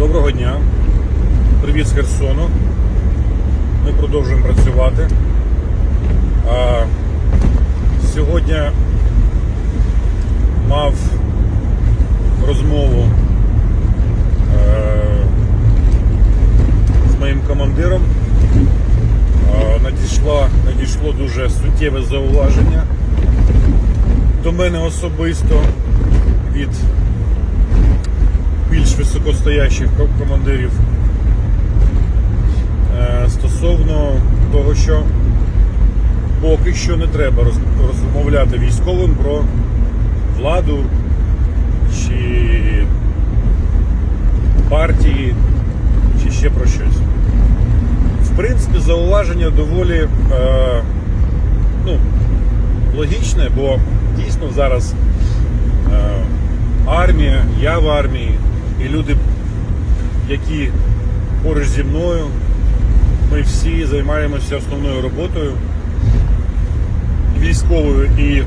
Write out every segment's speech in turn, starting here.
Доброго дня. Привіт з Херсону. Ми продовжуємо працювати. А, сьогодні мав розмову е, з моїм командиром. А, надійшла, надійшло дуже суттєве зауваження до мене особисто від високостоящих командирів е, стосовно того, що поки що не треба розмовляти військовим про владу чи партії, чи ще про щось. В принципі, зауваження доволі е, ну, логічне, бо дійсно зараз е, армія, я в армії, і люди, які поруч зі мною, ми всі займаємося основною роботою військовою і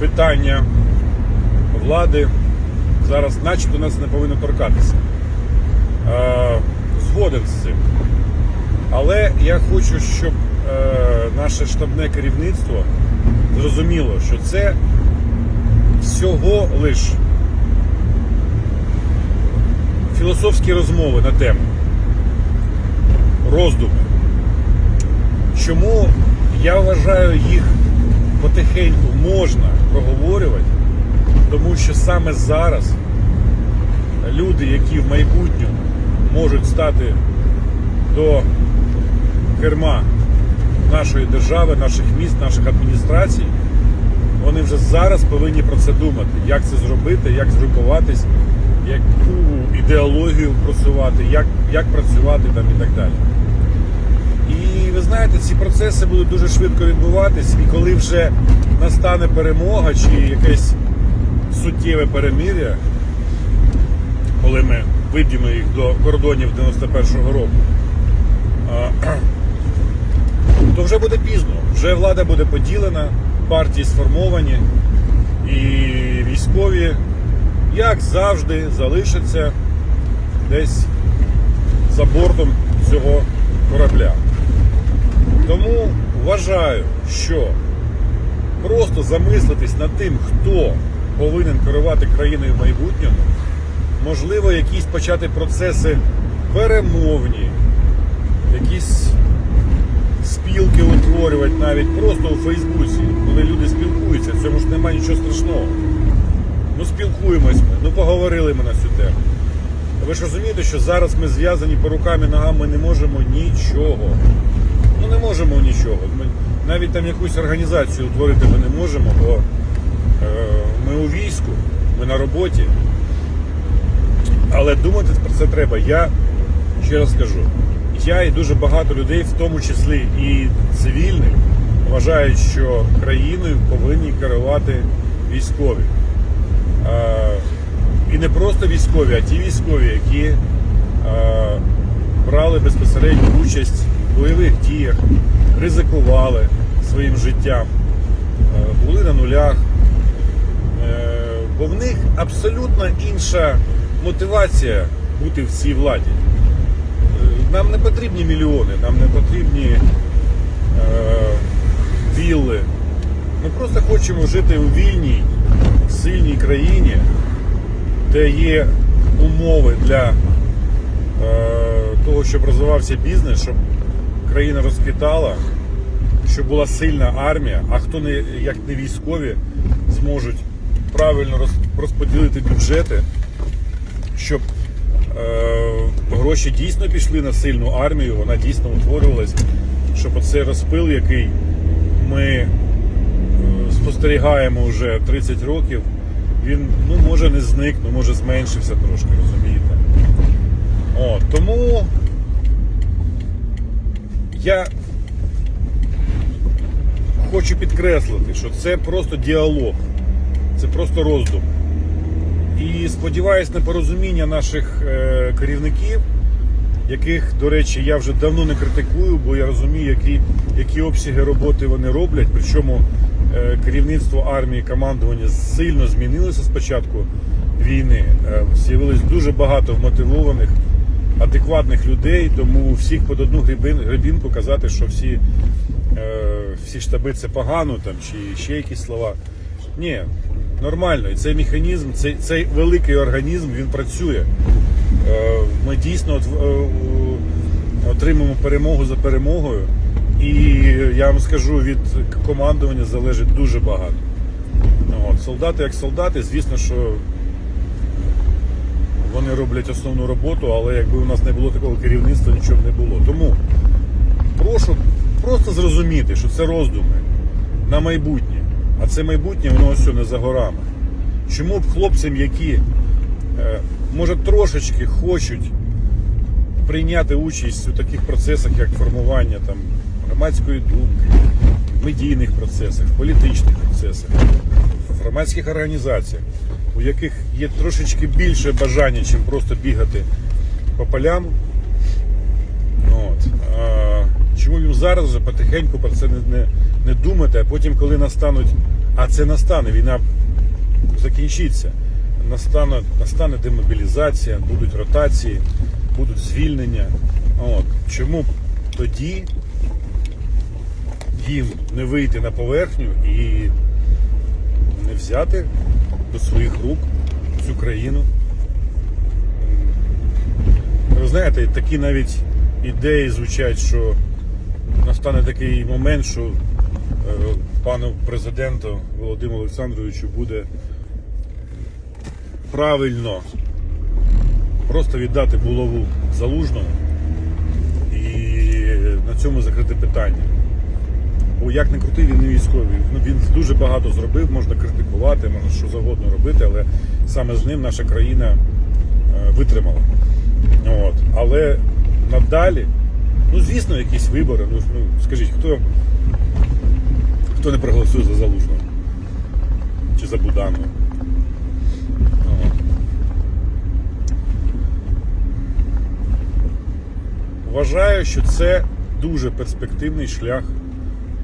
питання влади зараз начебто нас не повинно торкатися. Е, згоден з цим. Але я хочу, щоб е, наше штабне керівництво зрозуміло, що це всього лиш філософські розмови на тему роздуми. Чому я вважаю їх потихеньку можна проговорювати, тому що саме зараз люди, які в майбутньому можуть стати до керма нашої держави, наших міст, наших адміністрацій, вони вже зараз повинні про це думати, як це зробити, як згрупуватись, яку ідеологію просувати, як, як працювати там і так далі. І ви знаєте, ці процеси будуть дуже швидко відбуватись, і коли вже настане перемога чи якесь суттєве перемир'я, коли ми виб'ємо їх до кордонів 91-го року, то вже буде пізно. Вже влада буде поділена, партії сформовані, і військові, як завжди, залишаться десь за бортом цього корабля. Тому вважаю, що просто замислитись над тим, хто повинен керувати країною в майбутньому, можливо, якісь почати процеси перемовні, якісь спілки утворювати навіть просто у Фейсбуці, коли люди спілкуються, в цьому ж немає нічого страшного. Спілкуємось ми, ну поговорили ми на цю тему. Ви ж розумієте, що зараз ми зв'язані по рукам і ногам, ми не можемо нічого. Ну не можемо нічого. Ми навіть там якусь організацію утворити ми не можемо, бо е, ми у війську, ми на роботі. Але думати про це треба. Я ще раз скажу, я і дуже багато людей, в тому числі і цивільних, вважають, що країною повинні керувати військові. Е, і не просто військові, а ті військові, які е, брали безпосередню участь в бойових діях, ризикували своїм життям, е, були на нулях. Бо в них абсолютно інша мотивація бути в цій владі. Нам не потрібні мільйони, нам не потрібні е, вілли. Ми просто хочемо жити у вільній, сильній країні, де є умови для е, того, щоб розвивався бізнес, щоб країна розквітала, щоб була сильна армія, а хто не як не військові зможуть правильно роз- розподілити бюджети, щоб е, гроші дійсно пішли на сильну армію, вона дійсно утворювалась, щоб оцей розпил, який ми е, спостерігаємо вже 30 років, він ну, може не зник, ну, може зменшився трошки, розумієте? О, тому я хочу підкреслити, що це просто діалог, це просто роздум. І сподіваюсь на порозуміння наших е, керівників, яких, до речі, я вже давно не критикую, бо я розумію, які, які обсяги роботи вони роблять. Причому е, керівництво армії, командування сильно змінилося з початку війни. Е, З'явилось дуже багато вмотивованих адекватних людей, тому всіх під одну грибин- грибінку казати, що всі, е, всі штаби це погано там, чи ще якісь слова. Ні, нормально. І цей механізм, цей, цей великий організм він працює. Е, Ми дійсно е, отримаємо перемогу за перемогою. І я вам скажу, від командування залежить дуже багато. Ну, От, солдати як солдати, звісно, що вони роблять основну роботу, але якби у нас не було такого керівництва, нічого б не було. Тому прошу просто зрозуміти, що це роздуми на майбутнє. А це майбутнє, воно ось не за горами. Чому б хлопцям, які е, може трошечки хочуть прийняти участь у таких процесах, як формування там, громадської думки, в медійних процесах, в політичних процесах, в громадських організаціях, у яких є трошечки більше бажання, чим просто бігати по полям. От. А, чому їм зараз вже потихеньку про це не, не, не думати, а потім, коли настануть, а це настане, війна закінчиться, настане, настане демобілізація, будуть ротації, будуть звільнення. От. Чому тоді їм не вийти на поверхню і не взяти до своїх рук цю країну? Ви знаєте, такі навіть ідеї звучать, що настане такий момент, що е, пану президенту Володимиру Олександровичу буде правильно просто віддати булаву залужному і на цьому закрити питання. Бо як не крути, він не військовий. Ну, він дуже багато зробив, можна критикувати, можна що завгодно робити, але саме з ним наша країна е, витримала. От. Але надалі, ну звісно, якісь вибори. Ну, ну скажіть, хто, хто не проголосує за Залужного? Чи за Буданова? Вважаю, що це дуже перспективний шлях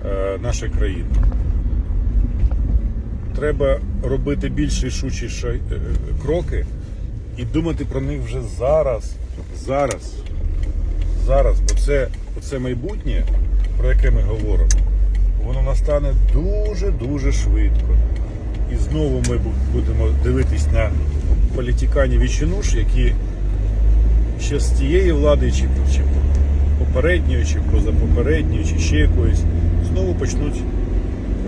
е, нашої країни. Треба робити більш рішучі е, кроки і думати про них вже зараз. Зараз. Зараз. Бо це, це майбутнє, про яке ми говоримо, воно настане дуже-дуже швидко. І знову ми будемо дивитись на політиканів і які ще з тієї влади, чи, чи попередньої, чи позапопередньої, чи ще якоїсь, знову почнуть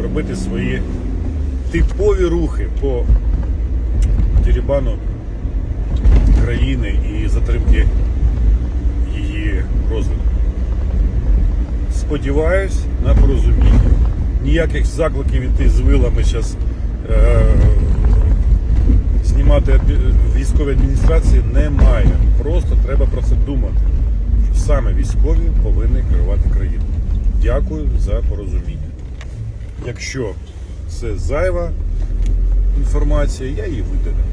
робити свої типові рухи по дерибану країни і затримки її розвитку. Сподіваюсь на порозуміння. Ніяких закликів іти з вилами зараз е, знімати військові адміністрації немає. Просто треба про це думати. Саме військові повинні керувати країною. Дякую за порозуміння. Якщо це зайва інформація, я її видалю.